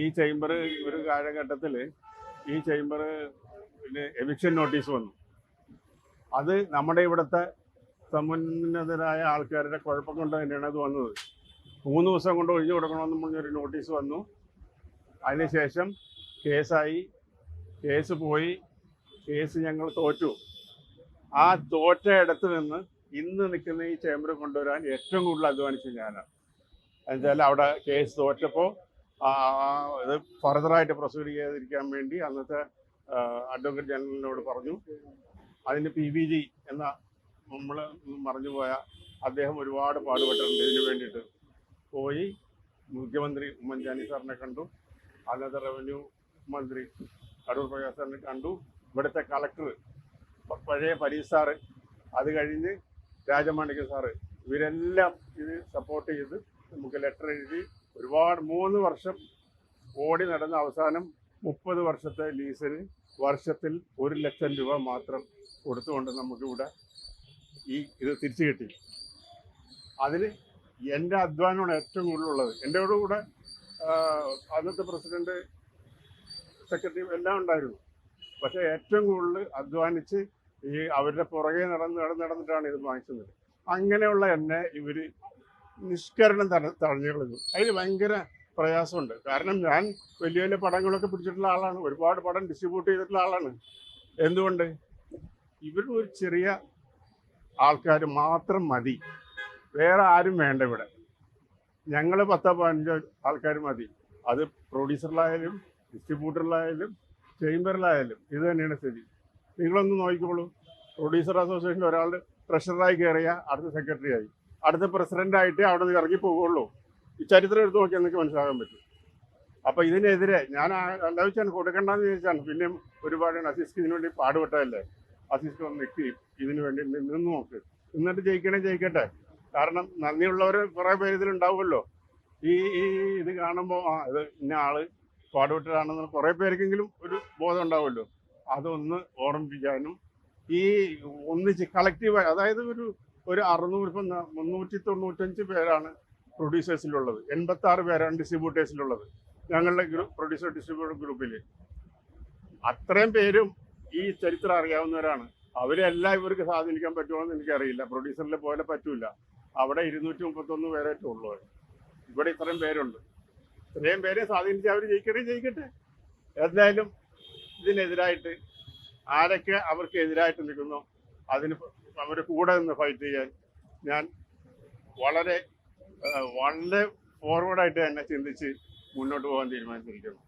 ഈ ചേംബർ ഒരു കാലഘട്ടത്തിൽ ഈ ചേംബർ പിന്നെ എവിക്ഷൻ നോട്ടീസ് വന്നു. അത് നമ്മുടെ ഇവിടുത്തെ സമുന്നതരായ ആൾക്കാരുടെ കുഴപ്പം കൊണ്ട് തന്നെയാണ് അത് വന്നത്. മൂന്ന് ദിവസം കൊണ്ട് ഒഴിഞ്ഞു കൊടുക്കണമെന്ന് പറഞ്ഞൊരു നോട്ടീസ് വന്നു. അതിനുശേഷം കേസായി. കേസ് പോയി. കേസ് ഞങ്ങൾ തോറ്റു. ആ തോറ്റ ഇടത്ത് നിന്ന് ഇന്ന് നിൽക്കുന്ന ഈ ചേംബർ കൊണ്ടുവരാൻ ഏറ്റവും കൂടുതൽ അധ്വാനിച്ചത് ഞാനാണ്. എന്നുവെച്ചാൽ അവിടെ കേസ് തോറ്റപ്പോൾ ഇത് ഫർദറായിട്ട് പ്രൊസീഡ് ചെയ്യാതിരിക്കാൻ വേണ്ടി അന്നത്തെ അഡ്വക്കേറ്റ് ജനറലിനോട് പറഞ്ഞു. അതിന് പി വി ജി എന്ന നമ്മൾ മറഞ്ഞുപോയ അദ്ദേഹം ഒരുപാട് പാടുപെട്ടിട്ടുണ്ട്. ഇതിന് വേണ്ടിയിട്ട് പോയി മുഖ്യമന്ത്രി ഉമ്മൻചാണ്ടി സാറിനെ കണ്ടു. അന്നത്തെ റവന്യൂ മന്ത്രി അടൂർ പ്രകാശ് സാറിനെ കണ്ടു. ഇവിടുത്തെ കളക്ടർ പഴയ പരീസ് സാറ് അത് കഴിഞ്ഞ് രാജമാണിക്യ സാറ് ഇവരെല്ലാം ഇത് സപ്പോർട്ട് ചെയ്ത് നമുക്ക് ലെറ്റർ എഴുതി ഒരുപാട് മൂന്ന് വർഷം ഓടി നടന്ന അവസാനം മുപ്പത് വർഷത്തെ ലീസിന് വർഷത്തിൽ ഒരു ലക്ഷം രൂപ മാത്രം കൊടുത്തുകൊണ്ട് നമുക്കിവിടെ ഈ ഇത് തിരിച്ചു കിട്ടി. അതിൽ എന്റെ അധ്വാനമാണ് ഏറ്റവും കൂടുതലുള്ളത്. എന്റെ കൂടെ അന്നത്തെ പ്രസിഡന്റ് സെക്രട്ടറി എല്ലാം ഉണ്ടായിരുന്നു. പക്ഷേ ഏറ്റവും കൂടുതൽ അധ്വാനിച്ച് ഈ അവരുടെ പുറകെ നടന്ന് നടന്ന് നടന്നിട്ടാണ് ഇത് വാങ്ങിച്ചത്. അങ്ങനെയുള്ള എന്നെ ഇവർ നിഷ്കരണം തട തടഞ്ഞു കളഞ്ഞു അതിൽ ഭയങ്കര പ്രയാസമുണ്ട്. കാരണം ഞാൻ വലിയ വലിയ പടങ്ങളൊക്കെ പിടിച്ചിട്ടുള്ള ആളാണ്. ഒരുപാട് പടം ഡിസ്ട്രിബ്യൂട്ട് ചെയ്തിട്ടുള്ള ആളാണ്. എന്തുകൊണ്ട്? ഇവർ ഒരു ചെറിയ ആൾക്കാർ മാത്രം മതി. വേറെ ആരും വേണ്ട ഇവിടെ. ഞങ്ങൾ പത്തോ പതിനഞ്ചോ ആൾക്കാർ മതി. അത് പ്രൊഡ്യൂസറിലായാലും ഡിസ്ട്രിബ്യൂട്ടറിലായാലും ചേംബറിലായാലും ഇത് തന്നെയാണ് സ്ഥിതി. നിങ്ങളൊന്ന് നോക്കിക്കോളൂ. പ്രൊഡ്യൂസർ അസോസിയേഷനിൽ ഒരാൾ ട്രഷററായി കയറിയ അടുത്ത സെക്രട്ടറി ആയി. അടുത്ത പ്രസിഡന്റായിട്ട് അവിടെ നിന്ന് ഇറങ്ങി പോകുള്ളൂ ഈ ചരിത്രം എടുത്തു നോക്കിയാൽ നിങ്ങൾക്ക് മനസ്സിലാക്കാൻ പറ്റും. അപ്പൊ ഇതിനെതിരെ ഞാൻ ആലോചിച്ചാണ് കൊടുക്കണ്ടെന്ന് ചോദിച്ചാണ് പിന്നെയും ഒരുപാട് അസീസ്ക്ക് ഇതിനു വേണ്ടി പാടുപെട്ടതല്ലേ? അസീസ്ക്ക് ഒന്ന് നിൽക്കി ഇതിനു വേണ്ടി നിന്ന് നോക്ക്. എന്നിട്ട് ജയിക്കണേ ജയിക്കട്ടെ. കാരണം നന്ദിയുള്ളവർ കുറെ പേര് ഇതിലുണ്ടാവുമല്ലോ ഈ ഈ ഇത് കാണുമ്പോൾ ആ ഇത് ഇന്ന ആൾ പാടുപെട്ടതാണെന്ന് കുറെ പേർക്കെങ്കിലും ഒരു ബോധം ഉണ്ടാവുമല്ലോ. അതൊന്ന് ഓർമ്മിപ്പിക്കാനും ഈ ഒന്നിച്ച് കളക്റ്റീവായി അതായത് ഒരു ഒരു അറുന്നൂറ് ഇപ്പം മുന്നൂറ്റി തൊണ്ണൂറ്റഞ്ച് പേരാണ് പ്രൊഡ്യൂസേഴ്സിലുള്ളത് എൺപത്തി ആറ് പേരാണ് ഡിസ്ട്രിബ്യൂട്ടേഴ്സിലുള്ളത് ഞങ്ങളുടെ ഗ്രൂപ്പ് പ്രൊഡ്യൂസർ ഡിസ്ട്രിബ്യൂട്ടർ ഗ്രൂപ്പിൽ അത്രയും പേരും ഈ ചരിത്രം അറിയാവുന്നവരാണ്. അവരെല്ലാം ഇവർക്ക് സ്വാധീനിക്കാൻ പറ്റുമോ എന്ന് എനിക്കറിയില്ല. പ്രൊഡ്യൂസറിലെ പോലെ പറ്റൂല. അവിടെ ഇരുന്നൂറ്റി മുപ്പത്തൊന്ന് പേരായിട്ട് ഉള്ളവർ ഇവിടെ ഇത്രയും പേരുണ്ട്. ഇത്രയും പേരെ സ്വാധീനിച്ച് അവർ ജയിക്കട്ടെ ജയിക്കട്ടെ. എന്തായാലും ഇതിനെതിരായിട്ട് ആരൊക്കെ അവർക്ക് എതിരായിട്ട് നിൽക്കുന്നോ അതിന് അവരുടെ കൂടെ നിന്ന് ഫൈറ്റ് ചെയ്യാൻ ഞാൻ വളരെ വളരെ ഫോർവേഡായിട്ട് തന്നെ ചിന്തിച്ച് മുന്നോട്ട് പോകാൻ തീരുമാനിച്ചിരിക്കുന്നു.